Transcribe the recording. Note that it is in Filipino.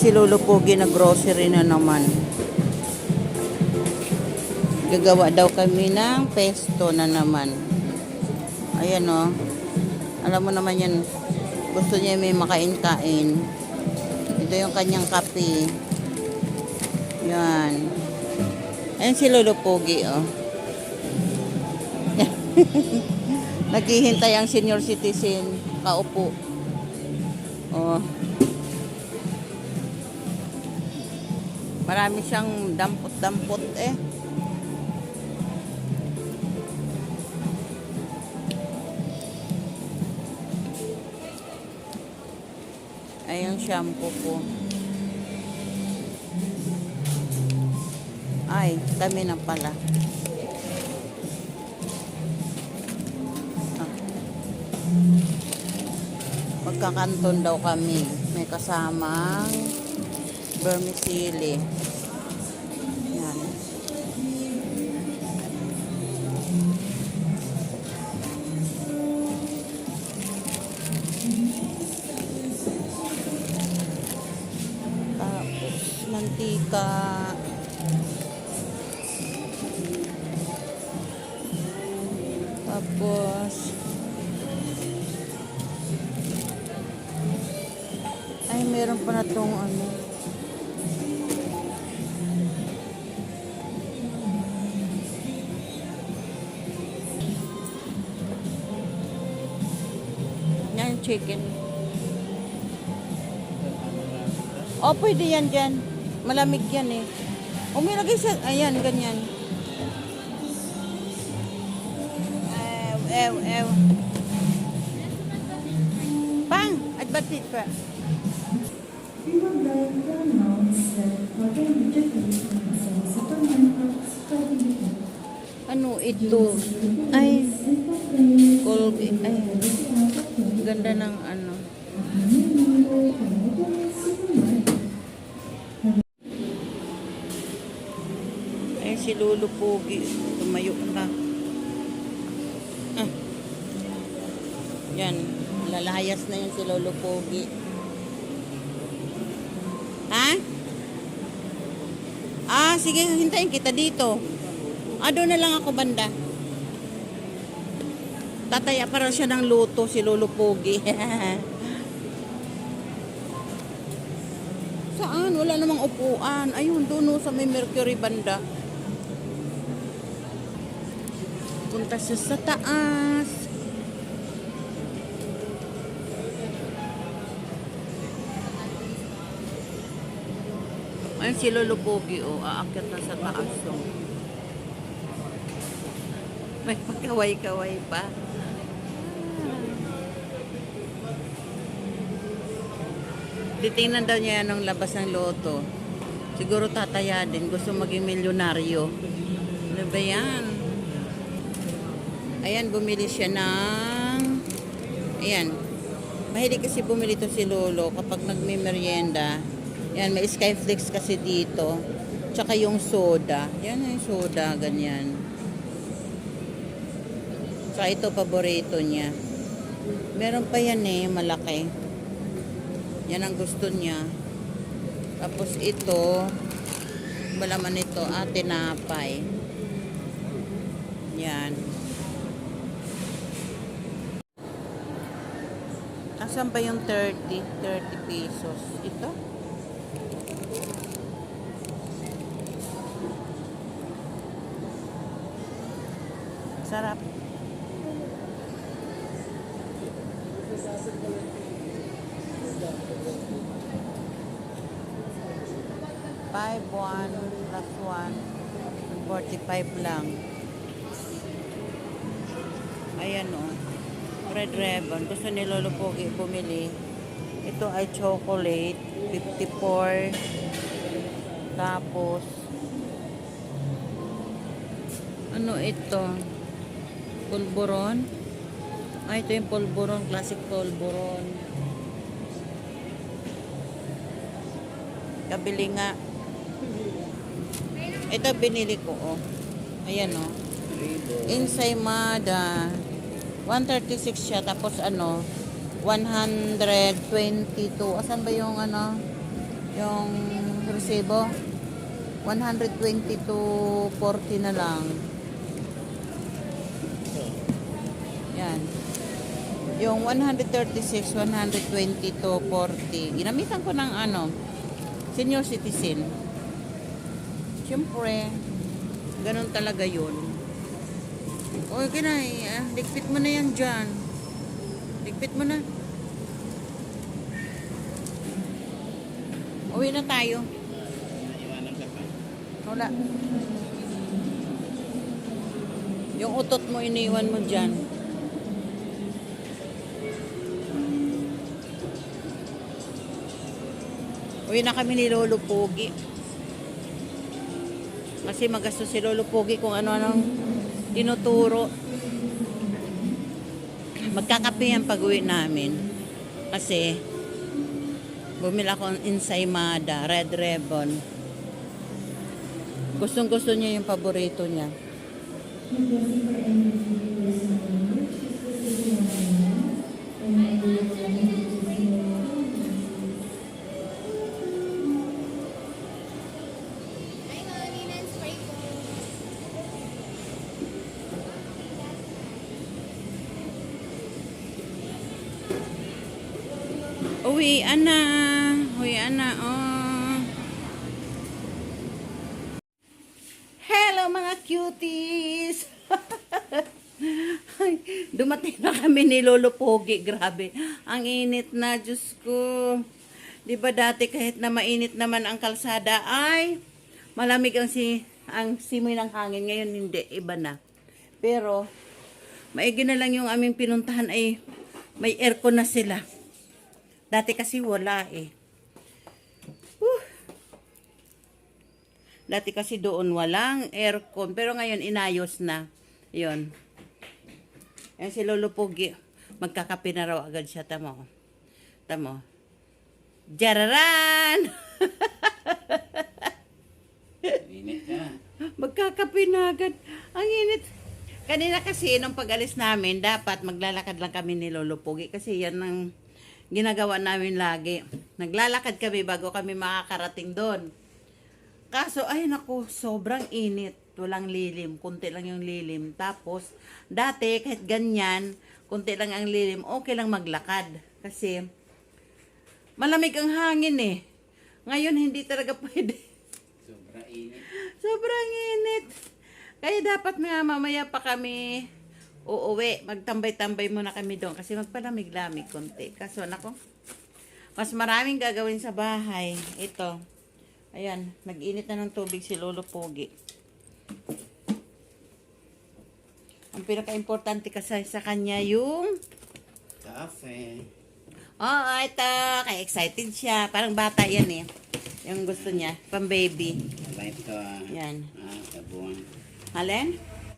si na grocery na naman. Gagawa daw kami ng pesto na naman. Ayan o. Alam mo naman yan. Gusto niya may makain-kain. Ito yung kanyang kape. Yan. Ayan si Lolo Pogi oh. Naghihintay ang senior citizen. Kaupo. Oh. Marami siyang dampot-dampot eh. Ay, yung shampoo ko. Ay, kami na pala. Ah. Magkakanton daw kami. May kasamang vermicelli. Yan. Tapos, mantika. Tapos, ay, meron pa na tong ano. Chicken. Oh, pwede yan dyan. Malamig yan eh. Umilagay sa, ayan, ganyan. Ew, ew, ew. Pang, adbatit pa. Ano ito? Ay, Colgate. Ay, ganda ng ano. Ay, si Lolo Pogi. Tumayo na. Ah. Yan. Lalayas na yan si Lolo Pogi. Ha? Ah, sige, hintayin kita dito. Ah, doon na lang ako banda. Tataya para siya ng luto si Lolo Pogi. Saan? Wala namang upuan. Ayun, doon oh, sa may Mercury banda. Punta siya sa taas. Ayun si Lolo Pogi, oh. Aakyat na sa taas, oh. May pagkaway-kaway pa. Titingnan daw niya yan ng labas ng loto. Siguro tataya din. Gusto maging milyonaryo. Ano ba yan? Ayan, bumili siya ng... Ayan. Mahilig kasi bumili to si Lolo kapag nagme-merienda. Yan, may Skyflix kasi dito. Tsaka yung soda. Yan yung soda, ganyan. Tsaka ito, paborito niya. Meron pa yan eh, malaki. Yan ang gusto niya. Tapos ito, malaman ito, ah, tinapay. Yan. Asan ba yung 30? 30 pesos. Ito? Sarap. Five, one, plus one. 45 lang. Ayan o. Red Ribbon. Gusto ni Lolo Pogi bumili. Ito ay chocolate. 54. Tapos, ano ito? Pulburon? Ah, ito yung pulburon. Classic pulburon. Kabili nga. Ito binili ko, oh. Ayan, oh. Ensaymada. 136 siya. Tapos ano, 122. Asan ba yung ano? Yung resibo, 120 to 40 na lang. Yan. Yung 136, 120 to 40. Ginamitan ko ng ano, senior citizen. Siyempre, ganun talaga yun. O, okay na, eh, ah, ligpit mo na yan dyan. Ligpit mo na. Uwi na tayo. Wala. Yung utot mo, iniwan mo dyan. Uwi na kami ni Lolo Pogi. Kasi magastos si Lolo Pogi kung ano-anong tinuturo. Magkakape yan pag uwi namin. Kasi bumili ako ng ensaymada, red ribbon. Gustong gusto niya yung paborito niya. Uwi, ana. Uwi, ana. Oh. Hello mga cuties! Dumating na kami ni Lolo Pogi. Grabe. Ang init na, Diyos ko. Di dati kahit na mainit naman ang kalsada, ay malamig ang, si, ang simoy ng hangin. Ngayon hindi, iba na. Pero, maigi na lang yung aming pinuntahan ay may aircon na sila. Dati kasi wala eh. Dati kasi doon walang aircon. Pero ngayon inayos na. Yun. Yan si Lolo Pogi. Magkakape na raw agad siya. Tamo. Tamo. Jararan! Magkakape na agad. Ang init. Kanina kasi, nung pag-alis namin, dapat maglalakad lang kami ni Lolo Pogi. Kasi yan ang ginagawa namin lagi. Naglalakad kami bago kami makakarating doon. Kaso, ay naku, sobrang init. Walang lilim. Kunti lang yung lilim. Tapos, dati, kahit ganyan, kunti lang ang lilim, okay lang maglakad. Kasi, malamig ang hangin eh. Ngayon, hindi talaga pwede. Sobra init. Sobrang init. Kaya dapat nga mamaya pa kami uuwi. Magtambay-tambay muna kami doon kasi magpalamig-lamig konti. Kaso nako, mas maraming gagawin sa bahay. Ito. Ayan, nag-init na ng tubig si Lolo Pogi. Ang pinaka-importante kasi sa kanya yung Cafe. Oo, ito. Kaya excited siya. Parang bata yan eh. Yung gusto niya. Pang baby. Ka. Yan. Ah, sabon. Alin?